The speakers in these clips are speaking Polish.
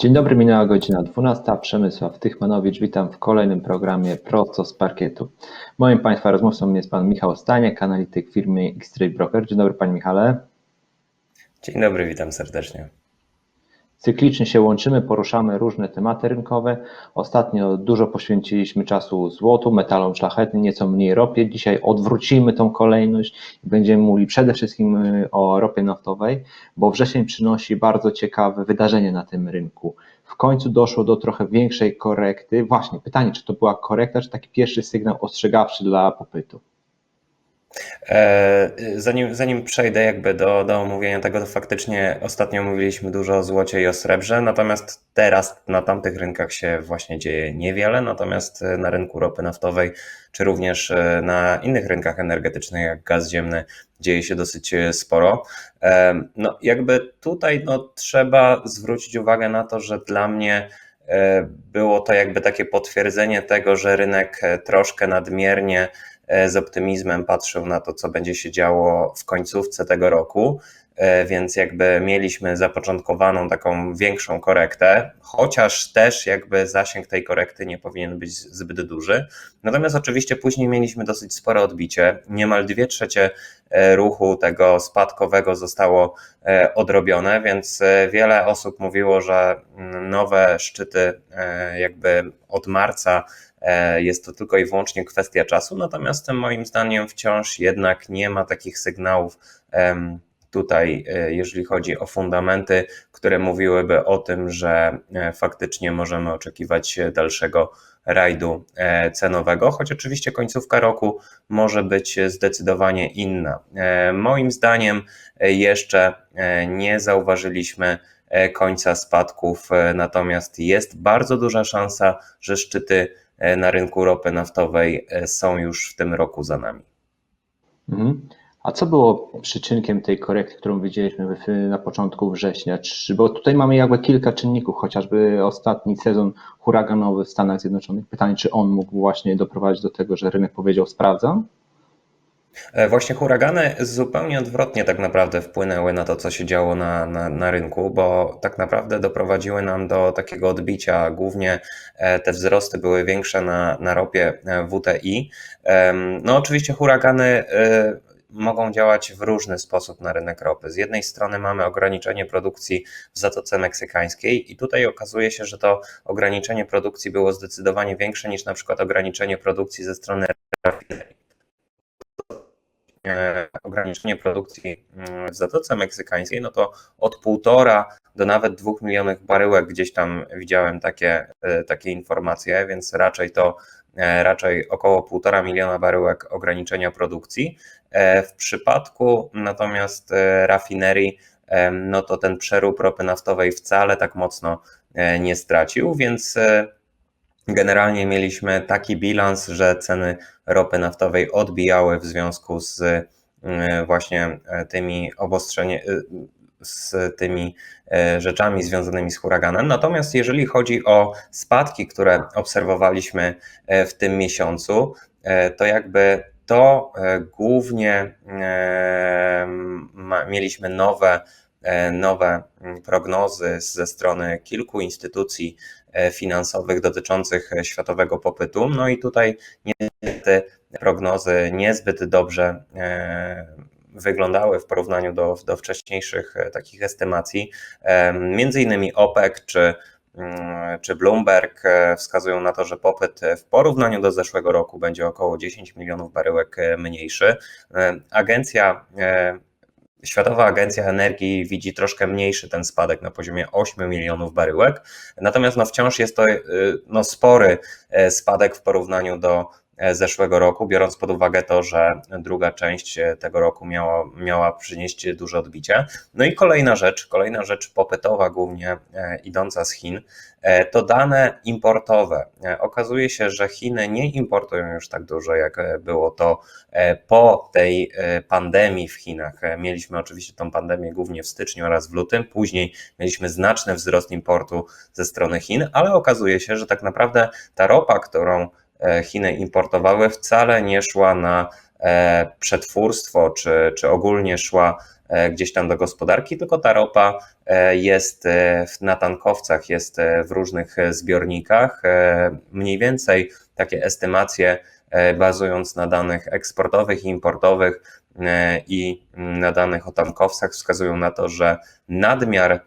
Dzień dobry, minęła godzina 12. Przemysław Tychmanowicz, witam w kolejnym programie Prosto z parkietu. Moim Państwa rozmówcą jest Pan Michał Staniek, analityk firmy X-Trade Broker. Dzień dobry Panie Michale. Dzień dobry, witam serdecznie. Cyklicznie się łączymy, poruszamy różne tematy rynkowe. Ostatnio dużo poświęciliśmy czasu złotu, metalom szlachetnym, nieco mniej ropie. Dzisiaj odwrócimy tą kolejność i będziemy mówili przede wszystkim y, o ropie naftowej, bo wrzesień przynosi bardzo ciekawe wydarzenie na tym rynku. W końcu doszło do trochę większej korekty. Właśnie, pytanie, czy to była korekta, czy taki pierwszy sygnał ostrzegawczy dla popytu? E, zanim, zanim przejdę jakby do, do omówienia tego, to faktycznie ostatnio mówiliśmy dużo o złocie i o srebrze, natomiast teraz na tamtych rynkach się właśnie dzieje niewiele, natomiast na rynku ropy naftowej, czy również e, na innych rynkach energetycznych, jak gaz ziemny, dzieje się dosyć e, sporo. No jakby tutaj no, trzeba zwrócić uwagę na to, że dla mnie było to jakby takie potwierdzenie tego, że rynek troszkę nadmiernie E, z optymizmem patrzył na to, co będzie się działo w końcówce tego roku, e, więc jakby mieliśmy zapoczątkowaną taką większą korektę, chociaż też jakby zasięg tej korekty nie powinien być zbyt duży. Natomiast oczywiście później mieliśmy dosyć spore odbicie. Niemal dwie trzecie e, ruchu tego spadkowego zostało odrobione, więc wiele osób mówiło, że mm, nowe szczyty jakby od marca E, jest to tylko i wyłącznie kwestia czasu, natomiast moim zdaniem wciąż jednak nie ma takich sygnałów tutaj, e, jeżeli chodzi o fundamenty, które mówiłyby o tym, że e, faktycznie możemy oczekiwać dalszego rajdu cenowego, choć oczywiście końcówka roku może być zdecydowanie inna. Moim zdaniem jeszcze nie zauważyliśmy końca spadków, natomiast jest bardzo duża szansa, że szczyty E, na rynku ropy naftowej e, są już w tym roku za nami. Mhm. A co było przyczynkiem tej korekty, którą widzieliśmy na początku września? Bo tutaj mamy jakby kilka czynników, chociażby ostatni sezon huraganowy w Stanach Zjednoczonych. Pytanie, czy on mógł właśnie doprowadzić do tego, że rynek powiedział sprawdzam? E, właśnie huragany zupełnie odwrotnie tak naprawdę wpłynęły na to, co się działo na, na, na, rynku, bo tak naprawdę doprowadziły nam do takiego odbicia. Głównie e, te wzrosty były większe na, na ropie e, WTI. No oczywiście huragany mogą działać w różny sposób na rynek ropy. Z jednej strony mamy ograniczenie produkcji w Zatoce Meksykańskiej i tutaj okazuje się, że to ograniczenie produkcji było zdecydowanie większe niż na przykład ograniczenie produkcji ze strony rafinerii. E, ograniczenie produkcji mm, w Zatoce Meksykańskiej, no to od półtora do nawet dwóch milionów baryłek gdzieś tam widziałem takie, e, takie informacje, więc raczej to e, raczej około półtora miliona baryłek ograniczenia produkcji. W przypadku natomiast rafinerii, no to ten przerób ropy naftowej wcale tak mocno nie stracił, więc Generalnie mieliśmy taki bilans, że ceny ropy naftowej odbijały w związku z y, właśnie e, tymi obostrzeniami, z tymi e, rzeczami związanymi z huraganem. Natomiast jeżeli chodzi o spadki, które obserwowaliśmy e, w tym miesiącu, to jakby to głównie mieliśmy nowe, nowe prognozy ze strony kilku instytucji E, finansowych dotyczących światowego popytu. No i tutaj niestety prognozy niezbyt dobrze e, wyglądały w porównaniu do, do wcześniejszych e, takich estymacji. Między innymi OPEC czy mm, czy Bloomberg wskazują na to, że popyt w porównaniu do zeszłego roku będzie około 10 milionów baryłek mniejszy. Agencja Światowa Agencja Energii widzi troszkę mniejszy ten spadek na poziomie 8 milionów baryłek, natomiast no wciąż jest to y, no spory e, spadek w porównaniu do zeszłego roku, biorąc pod uwagę to, że druga część e, tego roku miała, miała przynieść duże odbicie. No i kolejna rzecz, kolejna rzecz popytowa, głównie idąca z Chin, E, to dane importowe. E, okazuje się, że Chiny nie importują już tak dużo, jak e, było to po tej pandemii w Chinach. Mieliśmy oczywiście tą pandemię głównie w styczniu oraz w lutym, później mieliśmy znaczny wzrost importu ze strony Chin, ale okazuje się, że tak naprawdę ta ropa, którą Chiny importowały, wcale nie szła na przetwórstwo, czy, czy ogólnie szła gdzieś tam do gospodarki, tylko ta ropa jest na tankowcach, jest w różnych zbiornikach. Mniej więcej takie estymacje bazując na danych eksportowych i importowych i na danych o tankowcach wskazują na to, że nadmiar E,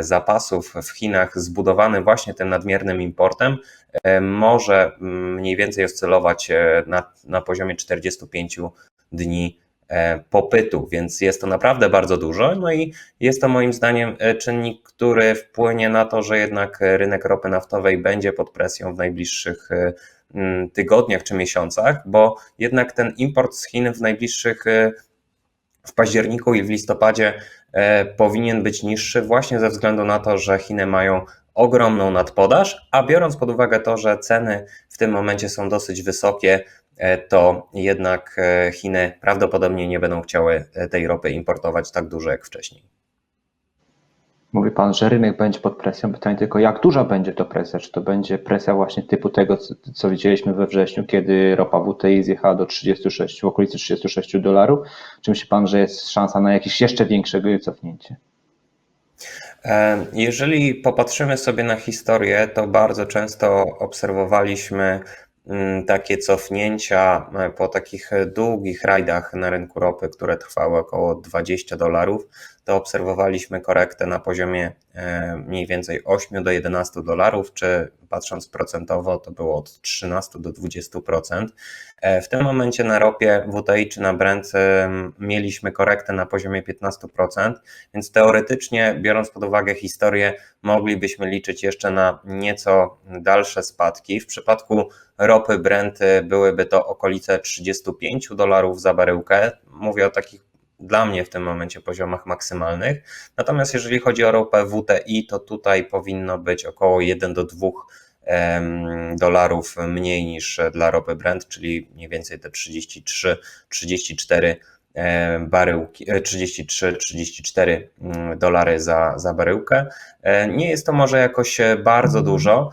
zapasów w Chinach zbudowany właśnie tym nadmiernym importem e, może mm, mniej więcej oscylować e, na, na poziomie 45 dni popytu, więc jest to naprawdę bardzo dużo. No i jest to moim zdaniem czynnik, który wpłynie na to, że jednak rynek ropy naftowej będzie pod presją w najbliższych mm, tygodniach czy miesiącach, bo jednak ten import z Chin w najbliższych w październiku i w listopadzie E, powinien być niższy właśnie ze względu na to, że Chiny mają ogromną nadpodaż, a biorąc pod uwagę to, że ceny w tym momencie są dosyć wysokie, e, to jednak e, Chiny prawdopodobnie nie będą chciały tej ropy importować tak dużo jak wcześniej. Mówi Pan, że rynek będzie pod presją. Pytanie tylko, jak duża będzie to presja? Czy to będzie presja właśnie typu tego, co widzieliśmy we wrześniu, kiedy ropa WTI zjechała do 36, w okolicy 36 dolarów? Czy myśli Pan, że jest szansa na jakieś jeszcze większe cofnięcie? E, jeżeli popatrzymy sobie na historię, to bardzo często obserwowaliśmy mm, takie cofnięcia e, po takich długich rajdach na rynku ropy, które trwały około 20 dolarów to obserwowaliśmy korektę na poziomie e, mniej więcej 8 do 11 dolarów, czy patrząc procentowo to było od 13 do 20%. E, w tym momencie na ropie WTI czy na Brent e, mieliśmy korektę na poziomie 15%, więc teoretycznie biorąc pod uwagę historię moglibyśmy liczyć jeszcze na nieco dalsze spadki. W przypadku ropy Brent byłyby to okolice 35 dolarów za baryłkę. Mówię o takich dla mnie w tym momencie poziomach maksymalnych. Natomiast jeżeli chodzi o ropę WTI, to tutaj powinno być około 1 do 2 dolarów mniej niż dla ropy Brent, czyli mniej więcej te 33-34 E, baryłki, 33-34 e, mm, dolary za, za baryłkę. E, nie jest to może jakoś bardzo mhm. dużo,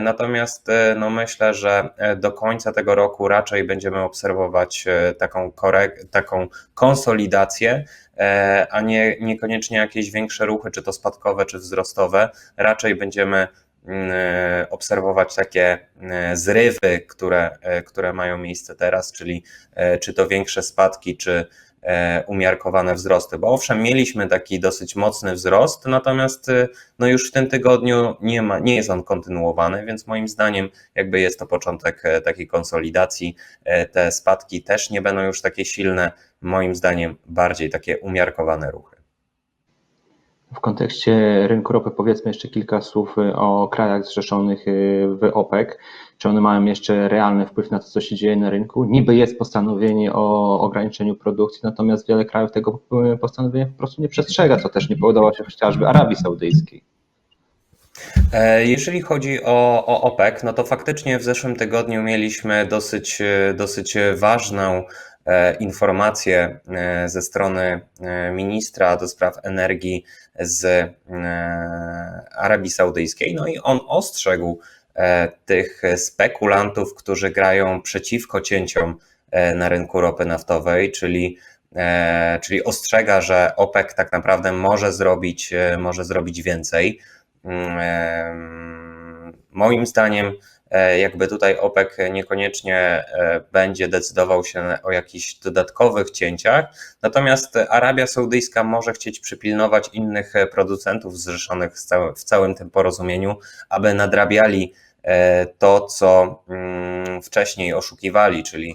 natomiast no myślę, że do końca tego roku raczej będziemy obserwować taką, korek, taką konsolidację, a nie, niekoniecznie jakieś większe ruchy, czy to spadkowe, czy wzrostowe. Raczej będziemy e, obserwować takie e, zrywy, które, e, które mają miejsce teraz, czyli czy to większe spadki, czy umiarkowane wzrosty, bo owszem, mieliśmy taki dosyć mocny wzrost, natomiast no już w tym tygodniu nie, ma, nie jest on kontynuowany, więc moim zdaniem jakby jest to początek takiej konsolidacji. Te spadki też nie będą już takie silne, moim zdaniem bardziej takie umiarkowane ruchy. W kontekście rynku ropy powiedzmy jeszcze kilka słów y, o krajach zrzeszonych y, w OPEC. Czy one mają jeszcze realny wpływ na to, co się dzieje na rynku? Niby jest postanowienie o ograniczeniu produkcji, natomiast wiele krajów tego y, postanowienia po prostu nie przestrzega, co też nie podoba się chociażby Arabii Saudyjskiej. E, jeżeli chodzi o, o OPEC, no to faktycznie w zeszłym tygodniu mieliśmy dosyć, dosyć ważną informacje e, ze strony e, ministra do spraw energii z Arabii Saudyjskiej. No i on ostrzegł tych spekulantów, którzy grają przeciwko cięciom na rynku ropy naftowej, czyli, czyli ostrzega, że OPEC tak naprawdę może zrobić, może zrobić więcej. Mm, moim zdaniem, E, jakby tutaj OPEC niekoniecznie e, będzie decydował się o jakichś dodatkowych cięciach, natomiast Arabia Saudyjska może chcieć przypilnować innych producentów zrzeszonych w całym tym porozumieniu, aby nadrabiali e, to, co mm, wcześniej oszukiwali, czyli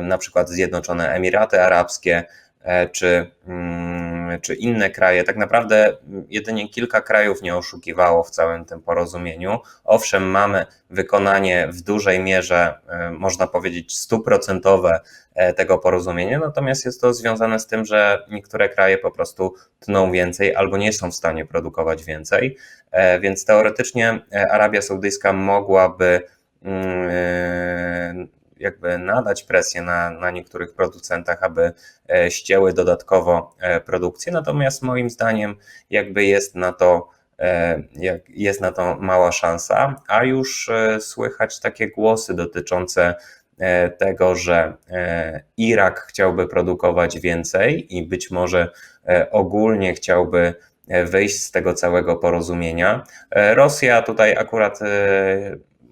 na przykład Zjednoczone Emiraty Arabskie, E, czy, mm, czy inne kraje. Tak naprawdę jedynie kilka krajów nie oszukiwało w całym tym porozumieniu. Owszem, mamy wykonanie w dużej mierze, e, można powiedzieć, stuprocentowe e, tego porozumienia, natomiast jest to związane z tym, że niektóre kraje po prostu tną więcej albo nie są w stanie produkować więcej, więc teoretycznie Arabia Saudyjska mogłaby mm, jakby nadać presję na, na niektórych producentach, aby e, ścięły dodatkowo e, produkcję. Natomiast moim zdaniem jakby jest na to e, jest na to mała szansa, a już słychać takie głosy dotyczące tego, że Irak chciałby produkować więcej i być może ogólnie chciałby wyjść z tego całego porozumienia. Rosja tutaj akurat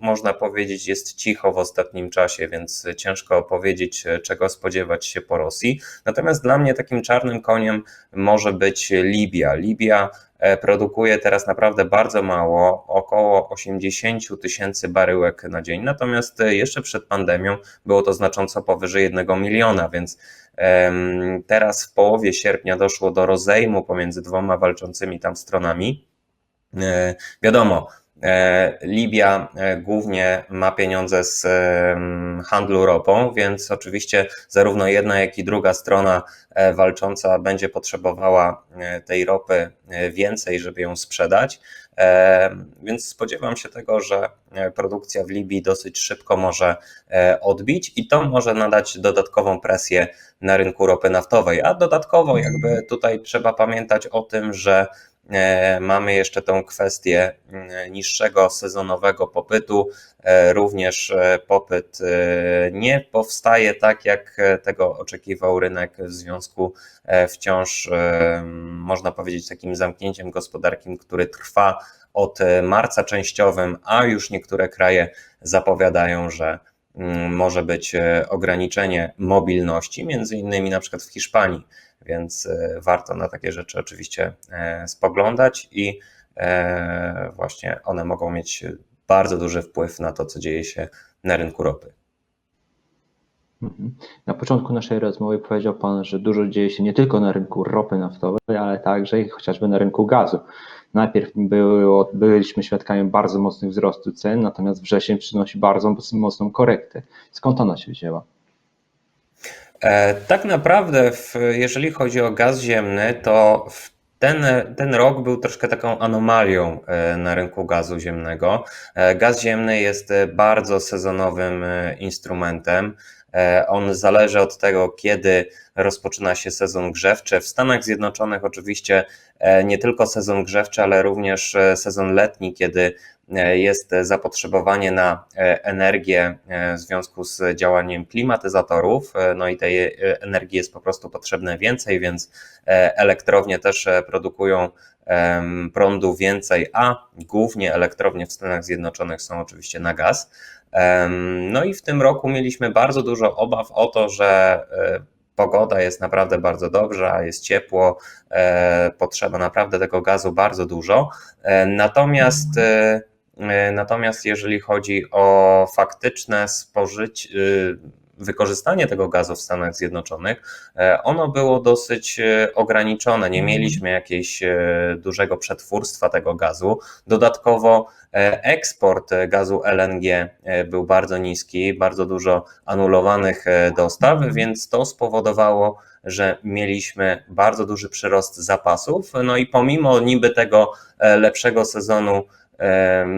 można powiedzieć jest cicho w ostatnim czasie, więc ciężko powiedzieć, e, czego spodziewać się po Rosji. Natomiast dla mnie takim czarnym koniem może być Libia. Libia e, produkuje teraz naprawdę bardzo mało, około 80 tysięcy baryłek na dzień, natomiast e, jeszcze przed pandemią było to znacząco powyżej 1 miliona, więc teraz w połowie sierpnia doszło do rozejmu pomiędzy dwoma walczącymi tam stronami. Wiadomo, Libia e, głównie ma pieniądze z em, handlu ropą, więc oczywiście zarówno jedna, jak i druga strona e, walcząca będzie potrzebowała e, tej ropy e, więcej, żeby ją sprzedać. E, Więc spodziewam się tego, że e, produkcja w Libii dosyć szybko może e, odbić i to może nadać dodatkową presję na rynku ropy naftowej. A dodatkowo, jakby tutaj trzeba pamiętać o tym, że E, Mamy jeszcze tą kwestię mm, niższego sezonowego popytu. E, Również e, popyt e, nie powstaje tak, jak e, tego oczekiwał rynek w związku e, wciąż, e, można powiedzieć, takim zamknięciem gospodarkim, który trwa od e, marca częściowym, a już niektóre kraje zapowiadają, że mm, może być e, ograniczenie mobilności, między innymi na przykład w Hiszpanii więc e, warto na takie rzeczy oczywiście e, spoglądać i e, właśnie one mogą mieć bardzo duży wpływ na to, co dzieje się na rynku ropy. Mhm. Na początku naszej rozmowy powiedział Pan, że dużo dzieje się nie tylko na rynku ropy naftowej, ale także i chociażby na rynku gazu. Najpierw było, byliśmy świadkami bardzo mocnych wzrostu cen, natomiast wrzesień przynosi bardzo mocną korektę. Skąd ona się wzięła? E, Tak naprawdę, w, jeżeli chodzi o gaz ziemny, to ten, ten rok był troszkę taką anomalią e, na rynku gazu ziemnego. E, Gaz ziemny jest bardzo sezonowym instrumentem. On zależy od tego, kiedy rozpoczyna się sezon grzewczy. W Stanach Zjednoczonych oczywiście nie tylko sezon grzewczy, ale również sezon letni, kiedy jest zapotrzebowanie na e, energię e, w związku z działaniem klimatyzatorów. E, No i tej e, energii jest po prostu potrzebne więcej, więc e, elektrownie też e, produkują prądu więcej, a głównie elektrownie w Stanach Zjednoczonych są oczywiście na gaz. No i w tym roku mieliśmy bardzo dużo obaw o to, że e, pogoda jest naprawdę bardzo dobrze, jest ciepło, e, potrzeba naprawdę tego gazu bardzo dużo. E, Natomiast, e, e, natomiast jeżeli chodzi o faktyczne spożycie, wykorzystanie tego gazu w Stanach Zjednoczonych, e, ono było dosyć e, ograniczone. Nie mieliśmy jakiegoś e, dużego przetwórstwa tego gazu. Dodatkowo e, eksport e, gazu LNG e, był bardzo niski, bardzo dużo anulowanych e, dostaw, więc to spowodowało, że mieliśmy bardzo duży przyrost zapasów. No i pomimo niby tego e, lepszego sezonu,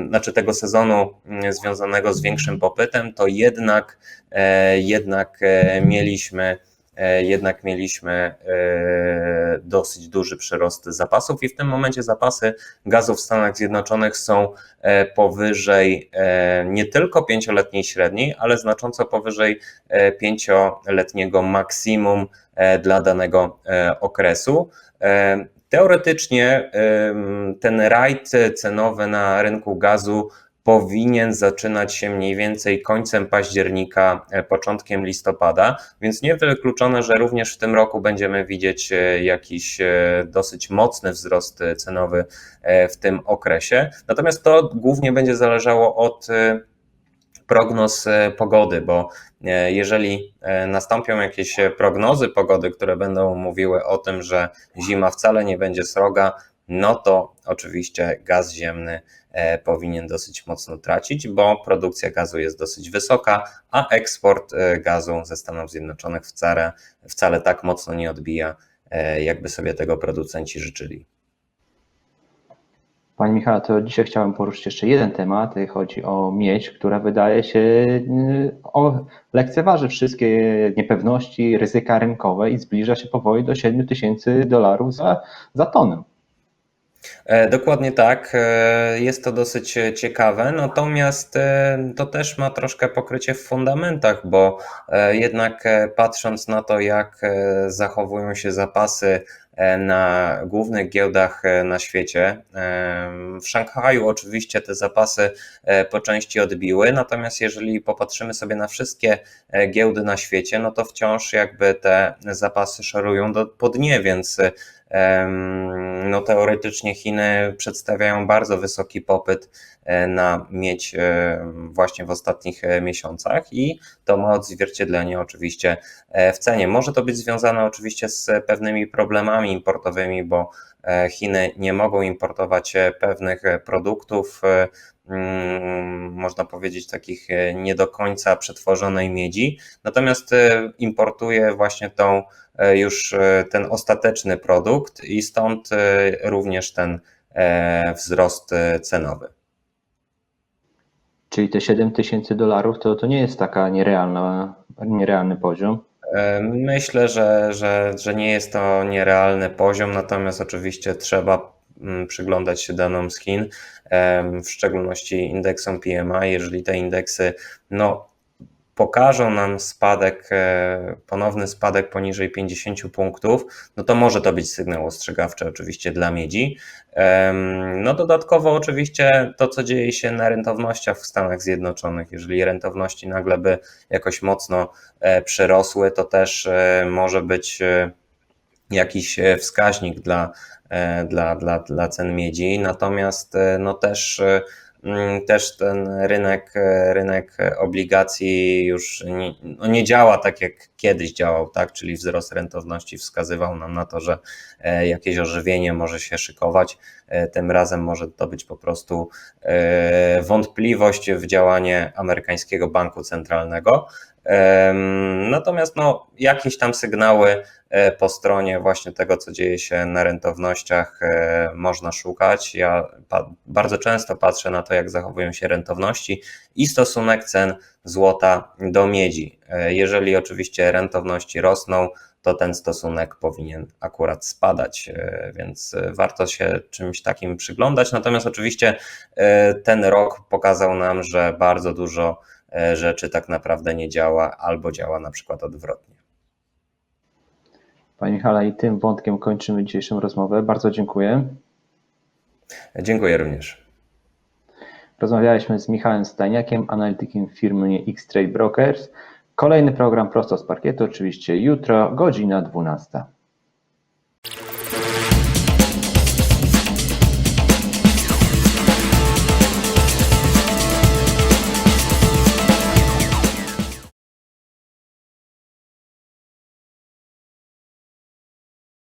znaczy tego sezonu mm, związanego z większym popytem, to jednak, e, jednak e, mieliśmy e, jednak mieliśmy e, dosyć duży przyrost zapasów i w tym momencie zapasy gazu w Stanach Zjednoczonych są powyżej nie tylko pięcioletniej średniej, ale znacząco powyżej pięcioletniego maksimum dla danego okresu. Teoretycznie ten rajd cenowy na rynku gazu powinien zaczynać się mniej więcej końcem października, e, początkiem listopada, więc niewykluczone, że również w tym roku będziemy widzieć e, jakiś e, dosyć mocny wzrost cenowy w tym okresie. Natomiast to głównie będzie zależało od prognoz e, pogody, bo e, jeżeli e, nastąpią jakieś prognozy pogody, które będą mówiły o tym, że zima wcale nie będzie sroga, no to oczywiście gaz ziemny powinien dosyć mocno tracić, bo produkcja gazu jest dosyć wysoka, a eksport gazu ze Stanów Zjednoczonych wcale, wcale tak mocno nie odbija, jakby sobie tego producenci życzyli. Panie Michale, to dzisiaj chciałem poruszyć jeszcze jeden temat. Chodzi o miedź, która wydaje się y, o, lekceważy wszystkie niepewności, ryzyka rynkowe i zbliża się powoli do 7 tysięcy dolarów za, za tonę. E, Dokładnie tak. E, Jest to dosyć ciekawe, natomiast e, to też ma troszkę pokrycie w fundamentach, bo e, jednak e, patrząc na to, jak e, zachowują się zapasy e, na głównych giełdach e, na świecie, e, w Szanghaju oczywiście te zapasy e, po części odbiły, natomiast jeżeli popatrzymy sobie na wszystkie e, giełdy na świecie, no to wciąż jakby te zapasy szorują do, po dnie, więc no teoretycznie Chiny przedstawiają bardzo wysoki popyt e, na miedź e, właśnie w ostatnich e, miesiącach i to ma odzwierciedlenie oczywiście w cenie. Może to być związane oczywiście z pewnymi problemami importowymi, bo Chiny nie mogą importować e, pewnych e, produktów, e, mm, można powiedzieć takich e, nie do końca przetworzonej miedzi, natomiast e, importuje właśnie tą e, już e, ten ostateczny produkt i stąd e, również ten e, wzrost e, cenowy. Czyli te 7 tysięcy dolarów to, to nie jest taka nierealna, nierealny poziom. Myślę, że, że, że nie jest to nierealny poziom, natomiast oczywiście trzeba mm, przyglądać się danom em, w szczególności indeksom PMI. Jeżeli te indeksy no, pokażą nam spadek, e, ponowny spadek poniżej 50 punktów, no to może to być sygnał ostrzegawczy oczywiście dla miedzi. No dodatkowo oczywiście to, co dzieje się na rentownościach w Stanach Zjednoczonych, jeżeli rentowności nagle by jakoś mocno e, przyrosły, to też e, może być jakiś wskaźnik dla, dla, dla, dla cen miedzi. Natomiast no też, też ten rynek, e, rynek obligacji już nie, no nie działa tak jak kiedyś działał, tak? Czyli wzrost rentowności wskazywał nam na to, że e, jakieś ożywienie może się szykować. E, Tym razem może to być po prostu e, wątpliwość w działanie amerykańskiego banku centralnego. Natomiast no, jakieś tam sygnały e, po stronie właśnie tego, co dzieje się na rentownościach, można szukać. Ja bardzo często patrzę na to, jak zachowują się rentowności i stosunek cen złota do miedzi. Jeżeli oczywiście rentowności rosną, to ten stosunek powinien akurat spadać, e, więc e, warto się czymś takim przyglądać. Natomiast oczywiście e, ten rok pokazał nam, że bardzo dużo rzeczy tak naprawdę nie działa albo działa na przykład odwrotnie. Panie Michale, i tym wątkiem kończymy dzisiejszą rozmowę. Bardzo dziękuję. Dziękuję również. Rozmawialiśmy z Michałem Stajniakiem, analitykiem firmy X-Trade Brokers. Kolejny program prosto z parkietu, oczywiście jutro, godzina 12.